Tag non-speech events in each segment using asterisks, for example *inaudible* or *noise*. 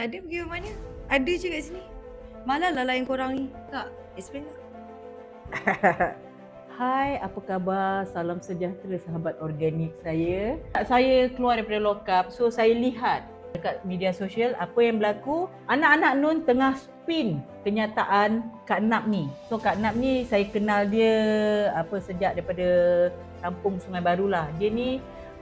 Tak ada pergi mana? Ada je kat sini. Malah lah lain korang ni. Tak, explain tak? *laughs* Hai, apa khabar? Salam sejahtera sahabat organik saya. Saya keluar daripada lokap, so saya lihat dekat media sosial apa yang berlaku. Anak-anak Nun tengah spin kenyataan Kak Nap ni. So Kak Nap ni saya kenal dia apa sejak daripada kampung Sungai Baru lah. Dia ni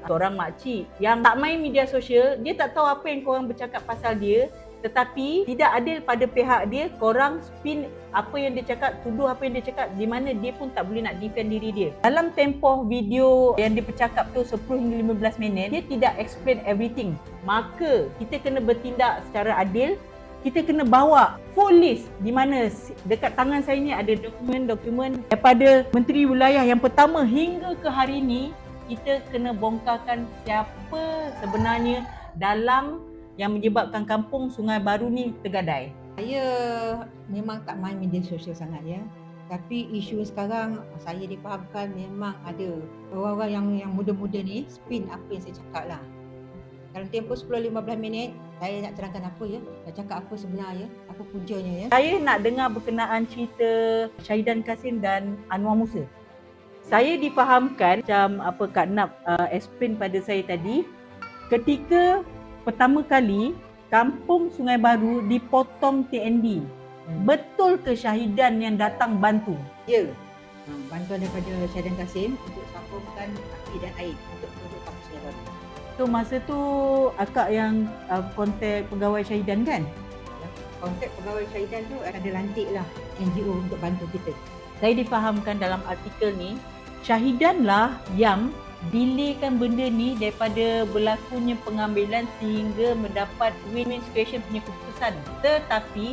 seorang makcik yang tak main media sosial, dia tak tahu apa yang korang bercakap pasal dia tetapi tidak adil pada pihak dia korang spin apa yang dia cakap tuduh apa yang dia cakap di mana dia pun tak boleh nak defend diri dia. Dalam tempoh video yang dia bercakap tu 10 hingga 15 minit dia tidak explain everything. Maka kita kena bertindak secara adil kita kena bawa full list di mana dekat tangan saya ni ada dokumen-dokumen daripada menteri wilayah yang pertama hingga ke hari ini kita kena bongkarkan siapa sebenarnya dalam yang menyebabkan kampung Sungai Baru ni tergadai. Saya memang tak main media sosial sangat ya. Tapi isu sekarang saya difahamkan memang ada orang-orang yang yang muda-muda ni spin apa yang saya cakap lah. Dalam tempoh 10-15 minit saya nak terangkan apa ya. Nak cakap apa sebenarnya, apa puncanya ya. Saya nak dengar berkenaan cerita Syahidan Kasim dan Anwar Musa. Saya difahamkan macam apa Kak Nap uh, explain pada saya tadi ketika pertama kali kampung Sungai Baru dipotong TNB. Hmm. Betul ke syahidan yang datang bantu? Ya. Ha, bantuan daripada Syahidan Kasim untuk sambungkan api dan air untuk penduduk kampung Sungai Baru. So masa tu akak yang uh, kontak pegawai syahidan kan? Kontak pegawai Syahidan tu ada lantik lah NGO untuk bantu kita. Saya difahamkan dalam artikel ni syahidan lah yang delaykan benda ni daripada berlakunya pengambilan sehingga mendapat win-win situation punya keputusan. Tetapi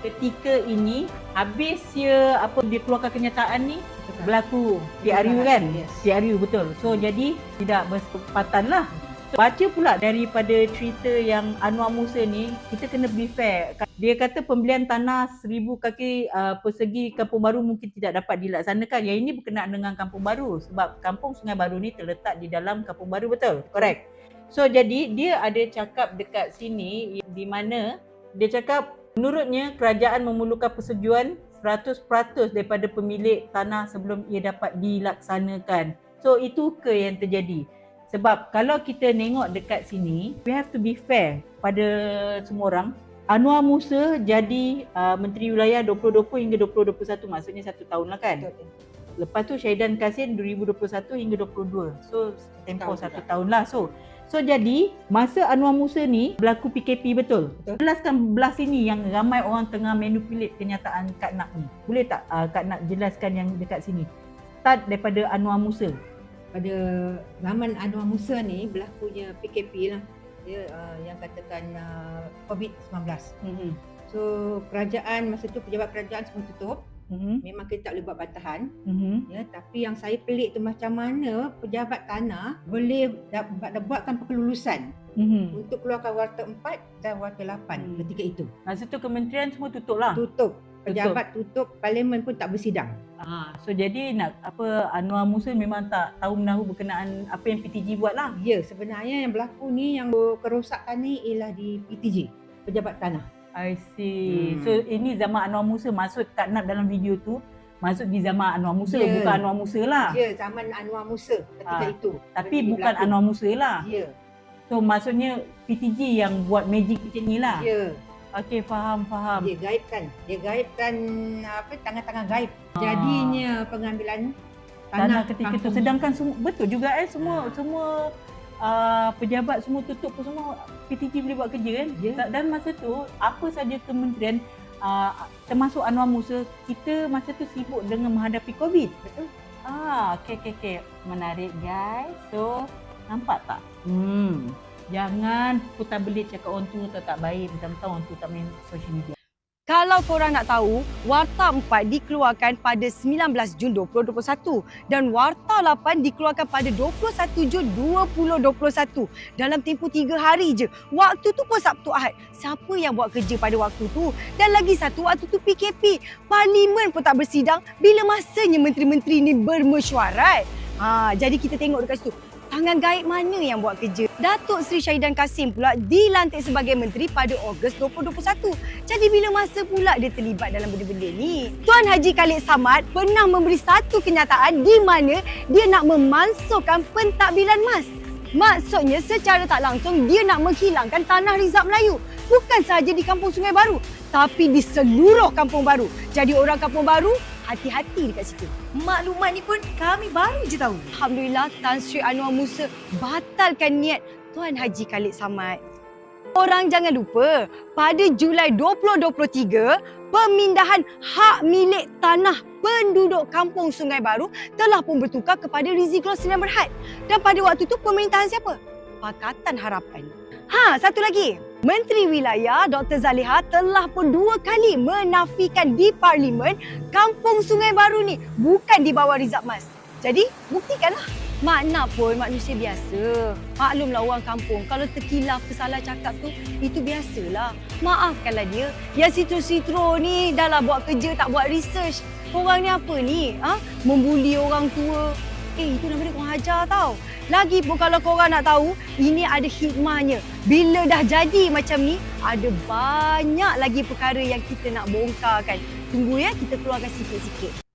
ketika ini habis dia apa dia keluarkan kenyataan ni berlaku PRU kan? Yes. PRU betul. So jadi tidak bersepatan lah. Baca pula daripada cerita yang Anwar Musa ni, kita kena be fair. Dia kata pembelian tanah seribu kaki uh, persegi Kampung Baru mungkin tidak dapat dilaksanakan. Yang ini berkenaan dengan Kampung Baru sebab Kampung Sungai Baru ni terletak di dalam Kampung Baru betul? Correct. So jadi dia ada cakap dekat sini di mana dia cakap menurutnya kerajaan memerlukan persetujuan 100% daripada pemilik tanah sebelum ia dapat dilaksanakan. So itu ke yang terjadi? Sebab kalau kita tengok dekat sini, we have to be fair pada semua orang. Anwar Musa jadi uh, Menteri Wilayah 2020 hingga 2021, maksudnya satu tahun lah kan? Betul. Lepas tu Syahidan Kasim 2021 hingga 22. So tempoh Tahun satu pula. tahun lah. So so jadi masa Anwar Musa ni berlaku PKP betul. Betul. Jelaskan belah sini yang ramai orang tengah manipulate kenyataan Kak Nak ni. Boleh tak uh, Kak Nak jelaskan yang dekat sini? Start daripada Anwar Musa. Pada zaman Anwar Musa ni berlakunya PKP lah dia uh, yang katakan uh, COVID-19. Mhm. So kerajaan masa tu pejabat kerajaan semua tutup. Mhm. Memang kita tak boleh buat bantahan Mhm. ya tapi yang saya pelik tu macam mana pejabat tanah boleh da- buat buatkan perkelulusan Mhm. untuk keluarkan warta 4 dan warta 8 Hmm. ketika itu. Masa tu kementerian semua tutup lah. Tutup. Pejabat tutup, parlimen pun tak bersidang. Ha, so jadi nak apa Anwar Musa memang tak tahu menahu berkenaan apa yang PTG buat lah. Ya, sebenarnya yang berlaku ni yang kerosakan ni ialah di PTJ, pejabat tanah. I see. Hmm. So ini zaman Anwar Musa maksud Kak Nap dalam video tu masuk di zaman Anwar Musa Ya. bukan Anwar Musa lah. Ya, zaman Anwar Musa ketika Ah, itu. Tapi bukan berlaku. Anwar Musa lah. Ya, So maksudnya PTG yang buat magic macam ni lah. ya. Okey faham faham. Dia gaibkan. Dia gaibkan apa tangan-tangan gaib. Jadinya pengambilan Ah. Tanah tanah, ketika tu kampung. sedangkan semua betul juga eh semua Ah. semua uh, pejabat semua tutup pun semua PTG boleh buat kerja kan. Ta- Dan masa tu apa saja kementerian uh, termasuk Anwar Musa kita masa tu sibuk dengan menghadapi COVID. Betul. Ah, okey okey okey. Menarik guys. So, nampak tak? Hmm. Jangan putar belit cakap orang tu tak, baik. Mentang-mentang orang tu tak main social media. Kalau korang nak tahu, Warta 4 dikeluarkan pada 19 Jun 2021 dan Warta 8 dikeluarkan pada 21 Jun 2021. Dalam tempoh 3 hari je. Waktu tu pun Sabtu Ahad. Siapa yang buat kerja pada waktu tu? Dan lagi satu, waktu tu PKP. Parlimen pun tak bersidang bila masanya menteri-menteri ni bermesyuarat. Ha, jadi kita tengok dekat situ. Tangan gaib mana yang buat kerja? Datuk Seri Syahidan Kasim pula dilantik sebagai menteri pada Ogos 2021. Jadi bila masa pula dia terlibat dalam benda-benda ni? Tuan Haji Khalid Samad pernah memberi satu kenyataan di mana dia nak memansuhkan pentadbiran mas. Maksudnya secara tak langsung dia nak menghilangkan tanah rizab Melayu. Bukan sahaja di Kampung Sungai Baru, tapi di seluruh Kampung Baru. Jadi orang Kampung Baru, hati-hati dekat situ. Maklumat ni pun kami baru je tahu. Alhamdulillah Tan Sri Anwar Musa batalkan niat Tuan Haji Khalid Samad. Orang jangan lupa, pada Julai 2023, pemindahan hak milik tanah penduduk Kampung Sungai Baru telah pun bertukar kepada Rizik Roslian Berhad. Dan pada waktu itu pemerintahan siapa? Pakatan Harapan. Ha, satu lagi. Menteri Wilayah Dr. Zaliha telah pun dua kali menafikan di Parlimen Kampung Sungai Baru ni bukan di bawah Rizab Mas. Jadi, buktikanlah. Makna pun manusia biasa. Maklumlah orang kampung, kalau terkilaf tersalah cakap tu, itu biasalah. Maafkanlah dia. Yang sitro-sitro ni dah lah buat kerja, tak buat research. Korang ni apa ni? Ha? Membuli orang tua. Eh, itu nama dia korang hajar tau. Lagipun kalau korang nak tahu, ini ada hikmahnya. Bila dah jadi macam ni, ada banyak lagi perkara yang kita nak bongkarkan. Tunggu ya, kita keluarkan sikit-sikit.